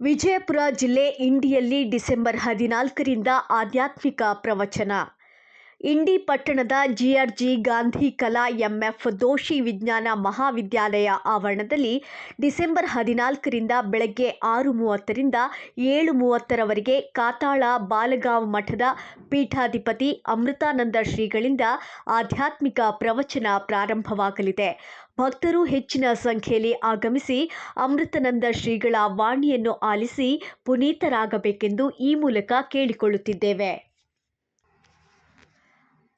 ವಿಜಯಪುರ ಜಿಲ್ಲೆ ಇಂಡಿಯಲ್ಲಿ ಡಿಸೆಂಬರ್ ಹದಿನಾಲ್ಕರಿಂದ ಆಧ್ಯಾತ್ಮಿಕ ಪ್ರವಚನ. ಇಂಡಿ ಪಟ್ಟಣದ ಜಿಆರ್ಜಿ ಗಾಂಧಿ ಕಲಾ ಎಂಎಫ್ ದೋಷಿ ವಿಜ್ಞಾನ ಮಹಾವಿದ್ಯಾಲಯ ಆವರಣದಲ್ಲಿ ಡಿಸೆಂಬರ್ ಹದಿನಾಲ್ಕರಿಂದ ಬೆಳಗ್ಗೆ ಆರು ಮೂವತ್ತರಿಂದ ಏಳು ಮೂವತ್ತರವರೆಗೆ ಕಾತಾಳ ಬಾಲಗಾಂವ್ ಮಠದ ಪೀಠಾಧಿಪತಿ ಅಮೃತಾನಂದ ಶ್ರೀಗಳಿಂದ ಆಧ್ಯಾತ್ಮಿಕ ಪ್ರವಚನ ಪ್ರಾರಂಭವಾಗಲಿದೆ. ಭಕ್ತರು ಹೆಚ್ಚಿನ ಸಂಖ್ಯೆಯಲ್ಲಿ ಆಗಮಿಸಿ ಅಮೃತಾನಂದ ಶ್ರೀಗಳ ವಾಣಿಯನ್ನು ಆಲಿಸಿ ಪುನೀತರಾಗಬೇಕೆಂದು ಈ ಮೂಲಕ ಕೇಳಿಕೊಳ್ಳುತ್ತಿದ್ದೇವೆ.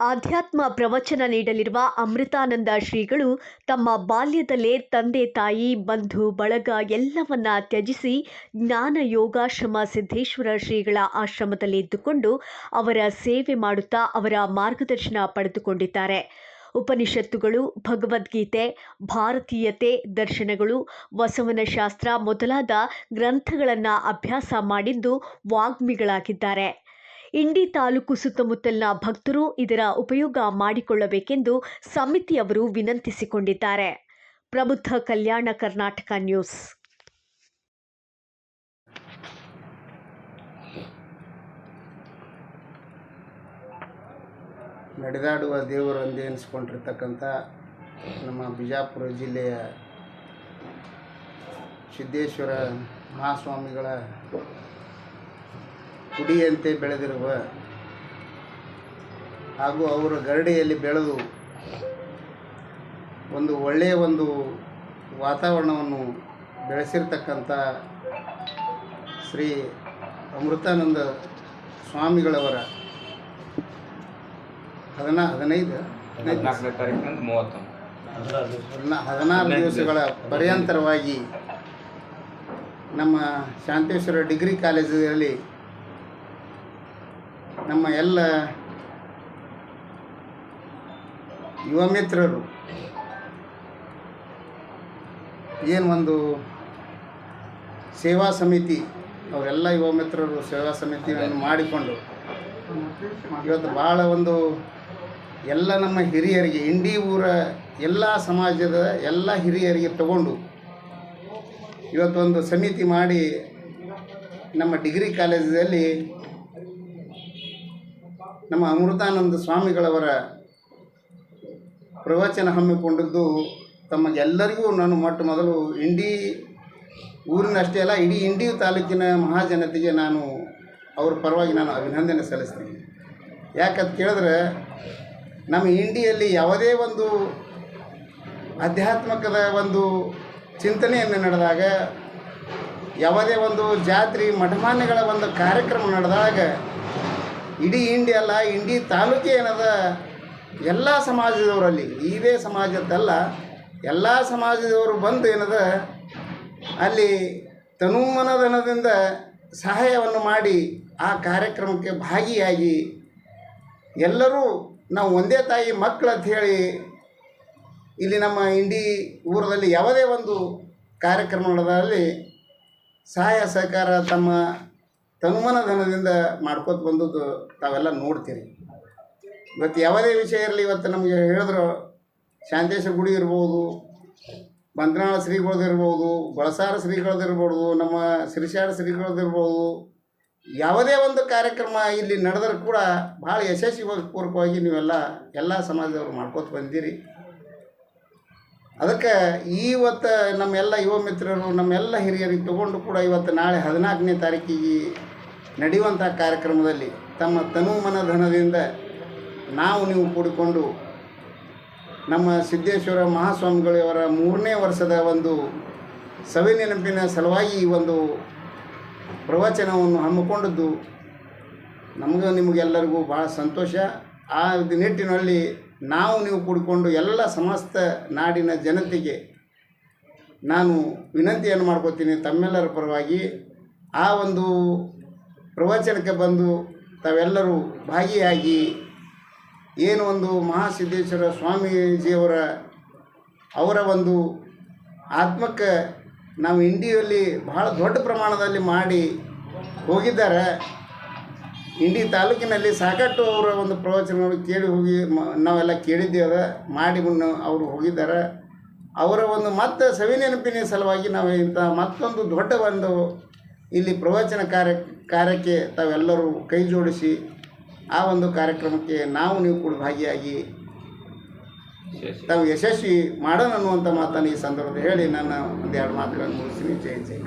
ಆಧ್ಯಾತ್ಮ ಪ್ರವಚನ ನೀಡಲಿರುವ ಅಮೃತಾನಂದ ಶ್ರೀಗಳು ತಮ್ಮ ಬಾಲ್ಯದಲ್ಲೇ ತಂದೆ ತಾಯಿ, ಬಂಧು, ಬಳಗ ಎಲ್ಲವನ್ನ ತ್ಯಜಿಸಿ ಜ್ಞಾನ ಯೋಗಾಶ್ರಮ ಸಿದ್ದೇಶ್ವರ ಶ್ರೀಗಳ ಆಶ್ರಮದಲ್ಲಿ ಇದ್ದುಕೊಂಡು ಅವರ ಸೇವೆ ಮಾಡುತ್ತಾ ಅವರ ಮಾರ್ಗದರ್ಶನ ಪಡೆದುಕೊಂಡಿದ್ದಾರೆ. ಉಪನಿಷತ್ತುಗಳು, ಭಗವದ್ಗೀತೆ, ಭಾರತೀಯತೆ ದರ್ಶನಗಳು ಬಸವನ ಶಾಸ್ತ್ರ ಮೊದಲಾದ ಗ್ರಂಥಗಳನ್ನು ಅಭ್ಯಾಸ ಮಾಡಿದ್ದು ವಾಗ್ಮಿಗಳಾಗಿದ್ದಾರೆ. ಇಂಡಿ ತಾಲೂಕು ಸುತ್ತಮುತ್ತಲಿನ ಭಕ್ತರು ಇದರ ಉಪಯೋಗ ಮಾಡಿಕೊಳ್ಳಬೇಕೆಂದು ಸಮಿತಿಯವರು ವಿನಂತಿಸಿಕೊಂಡಿದ್ದಾರೆ. ಪ್ರಬುದ್ಧ ಕಲ್ಯಾಣ ಕರ್ನಾಟಕ ನ್ಯೂಸ್. ನಡೆದಾಡುವ ದೇವರು ಅಂದೇ ಎನಿಸ್ಕೊಂಡಿರ್ತಕ್ಕಂಥ ನಮ್ಮ ಬಿಜಾಪುರ ಜಿಲ್ಲೆಯ ಸಿದ್ದೇಶ್ವರ ಮಹಾಸ್ವಾಮಿಗಳ ಕುಡಿಯಂತೆ ಬೆಳೆದಿರುವ ಹಾಗೂ ಅವರ ಗರಡಿಯಲ್ಲಿ ಬೆಳೆದು ಒಂದು ಒಳ್ಳೆಯ ಒಂದು ವಾತಾವರಣವನ್ನು ಬೆಳೆಸಿರ್ತಕ್ಕಂಥ ಶ್ರೀ ಅಮೃತಾನಂದ ಸ್ವಾಮಿಗಳವರ ಹದಿನಾ ಹದಿನೈದು ಹದಿನೈದು ಹದಿನಾಲ್ಕನೇ ತಾರೀಕಿನಿಂದ ಮೂವತ್ತೊಂದು. ಹದಿನಾ ಹದಿನಾರು ದಿವಸಗಳ ಪರ್ಯಂತರವಾಗಿ ನಮ್ಮ ಶಾಂತೇಶ್ವರ ಡಿಗ್ರಿ ಕಾಲೇಜಿನಲ್ಲಿ ನಮ್ಮ ಎಲ್ಲ ಯುವ ಮಿತ್ರರು ಏನು ಒಂದು ಸೇವಾ ಸಮಿತಿ, ಅವರೆಲ್ಲ ಯುವ ಮಿತ್ರರು ಸೇವಾ ಸಮಿತಿಯನ್ನು ಮಾಡಿಕೊಂಡು ಇವತ್ತು ಭಾಳ ಒಂದು ಎಲ್ಲ ನಮ್ಮ ಹಿರಿಯರಿಗೆ ಇಂಡಿ ಊರ ಎಲ್ಲ ಸಮಾಜದ ಎಲ್ಲ ಹಿರಿಯರಿಗೆ ತಗೊಂಡು ಇವತ್ತೊಂದು ಸಮಿತಿ ಮಾಡಿ ನಮ್ಮ ಡಿಗ್ರಿ ಕಾಲೇಜಲ್ಲಿ ನಮ್ಮ ಅಮೃತಾನಂದ ಸ್ವಾಮಿಗಳವರ ಪ್ರವಚನ ಹಮ್ಮಿಕೊಂಡಿದ್ದು ತಮಗೆಲ್ಲರಿಗೂ ನಾನು ಮೊಟ್ಟ ಮೊದಲು ಇಂಡಿ ಊರಿನಷ್ಟೇ ಅಲ್ಲ, ಇಡೀ ಇಂಡಿ ತಾಲೂಕಿನ ಮಹಾಜನತೆಗೆ ನಾನು ಅವ್ರ ಪರವಾಗಿ ನಾನು ಅಭಿನಂದನೆ ಸಲ್ಲಿಸ್ತೀನಿ. ಯಾಕಂತ ಕೇಳಿದ್ರೆ, ನಮ್ಮ ಇಂಡಿಯಲ್ಲಿ ಯಾವುದೇ ಒಂದು ಆಧ್ಯಾತ್ಮಕದ ಒಂದು ಚಿಂತನೆಯನ್ನು ನಡೆದಾಗ, ಯಾವುದೇ ಒಂದು ಜಾತ್ರೆ ಮಠಮಾನ್ಯಗಳ ಒಂದು ಕಾರ್ಯಕ್ರಮ ನಡೆದಾಗ ಇಡೀ ಇಂಡಿ ಅಲ್ಲ, ಇಂಡಿ ತಾಲೂಕು ಏನದ? ಎಲ್ಲ ಸಮಾಜದವರಲ್ಲಿ, ಇದೇ ಸಮಾಜದ್ದಲ್ಲ, ಎಲ್ಲ ಸಮಾಜದವರು ಬಂದು ಏನದ? ಅಲ್ಲಿ ತನುಮನಧನದಿಂದ ಸಹಾಯವನ್ನು ಮಾಡಿ ಆ ಕಾರ್ಯಕ್ರಮಕ್ಕೆ ಭಾಗಿಯಾಗಿ ಎಲ್ಲರೂ ನಾವು ಒಂದೇ ತಾಯಿ ಮಕ್ಕಳು ಅಂತ ಹೇಳಿ ಇಲ್ಲಿ ನಮ್ಮ ಇಂಡಿ ಊರದಲ್ಲಿ ಯಾವುದೇ ಒಂದು ಕಾರ್ಯಕ್ರಮಗಳಲ್ಲಿ ಸಹಾಯ ಸಹಕಾರ ತಮ್ಮ ತನುಮನ ಧನದಿಂದ ಮಾಡ್ಕೋತ ಬಂದದ್ದು ತಾವೆಲ್ಲ ನೋಡ್ತೀರಿ. ಇವತ್ತು ಯಾವುದೇ ವಿಷಯ ಇರಲಿ, ಇವತ್ತು ನಮಗೆ ಹೇಳಿದ್ರು, ಶಾಂತೇಶ್ವರ ಗುಡಿ ಇರ್ಬೋದು ಬಂಧನಾಳ ಶ್ರೀಗಳದಿರ್ಬೋದು ಬಳಸಾರ ಶ್ರೀಗಳದಿರ್ಬೋದು ನಮ್ಮ ಸಿರಿಶಾಡ ಶ್ರೀಗಳದಿರ್ಬೋದು ಯಾವುದೇ ಒಂದು ಕಾರ್ಯಕ್ರಮ ಇಲ್ಲಿ ನಡೆದ್ರೂ ಕೂಡ ಭಾಳ ಯಶಸ್ವಿ ಪೂರ್ವಕವಾಗಿ ನೀವೆಲ್ಲ ಎಲ್ಲ ಸಮಾಜದವರು ಮಾಡ್ಕೋತ ಬಂದಿರಿ. ಅದಕ್ಕೆ ಇವತ್ತು ನಮ್ಮೆಲ್ಲ ಯುವ ಮಿತ್ರರು, ನಮ್ಮೆಲ್ಲ ಹಿರಿಯರಿಗೆ ತಗೊಂಡು ಕೂಡ ಇವತ್ತು ನಾಳೆ ಹದಿನಾಲ್ಕನೇ ತಾರೀಕಿಗೆ ನಡೆಯುವಂಥ ಕಾರ್ಯಕ್ರಮದಲ್ಲಿ ತಮ್ಮ ತನು ಮನಧನದಿಂದ ನಾವು ನೀವು ಕೂಡಿಕೊಂಡು ನಮ್ಮ ಸಿದ್ದೇಶ್ವರ ಮಹಾಸ್ವಾಮಿಗಳವರ ಮೂರನೇ ವರ್ಷದ ಒಂದು ಸವಿ ನೆನಪಿನ ಸಲುವಾಗಿ ಈ ಒಂದು ಪ್ರವಚನವನ್ನು ಹಮ್ಮಿಕೊಂಡದ್ದು ನಮಗೂ ನಿಮಗೆಲ್ಲರಿಗೂ ಭಾಳ ಸಂತೋಷ. ಆ ನಿಟ್ಟಿನಲ್ಲಿ ನಾವು ನೀವು ಕೂಡಿಕೊಂಡು ಎಲ್ಲ ಸಮಸ್ತ ನಾಡಿನ ಜನತೆಗೆ ನಾನು ವಿನಂತಿಯನ್ನು ಮಾಡ್ಕೋತೀನಿ ತಮ್ಮೆಲ್ಲರ ಪರವಾಗಿ ಆ ಒಂದು ಪ್ರವಚನಕ್ಕೆ ಬಂದು ತಾವೆಲ್ಲರೂ ಭಾಗಿಯಾಗಿ ಏನು ಒಂದು ಮಹಾಸಿದ್ದೇಶ್ವರ ಸ್ವಾಮೀಜಿಯವರ ಅವರ ಒಂದು ಆತ್ಮಕ್ಕೆ ನಾವು ಇಂಡಿಯಲ್ಲಿ ಬಹಳ ದೊಡ್ಡ ಪ್ರಮಾಣದಲ್ಲಿ ಮಾಡಿ ಹೋಗಿದ್ದಾರೆ. ಇಂಡಿ ತಾಲೂಕಿನಲ್ಲಿ ಸಾಕಷ್ಟು ಅವರ ಒಂದು ಪ್ರವಚನಗಳು ಕೇಳಿ ಹೋಗಿ ನಾವೆಲ್ಲ ಕೇಳಿದ್ದೇವೆ ಮಾಡಿ ಮುನ್ನ ಅವರು ಹೋಗಿದ್ದಾರೆ. ಅವರ ಒಂದು ಮತ್ತೆ ಸವಿನೆನಪಿನ ಸಲುವಾಗಿ ನಾವು ಇಂಥ ಮತ್ತೊಂದು ದೊಡ್ಡ ಒಂದು ಇಲ್ಲಿ ಪ್ರವಚನ ಕಾರ್ಯ, ಕಾರ್ಯಕ್ಕೆ ತಾವೆಲ್ಲರೂ ಕೈ ಜೋಡಿಸಿ ಆ ಒಂದು ಕಾರ್ಯಕ್ರಮಕ್ಕೆ ನಾವು ನೀವು ಕೂಡ ಭಾಗಿಯಾಗಿ ತಾವು ಯಶಸ್ವಿ ಮಾಡೋಣ ಅನ್ನುವಂಥ ಮಾತನ್ನು ಈ ಸಂದರ್ಭದಲ್ಲಿ ಹೇಳಿ ನನ್ನ ಒಂದೆರಡು ಮಾತುಗಳನ್ನು ಮುಗಿಸ್ತೀನಿ. ಜೈ ಜೈ.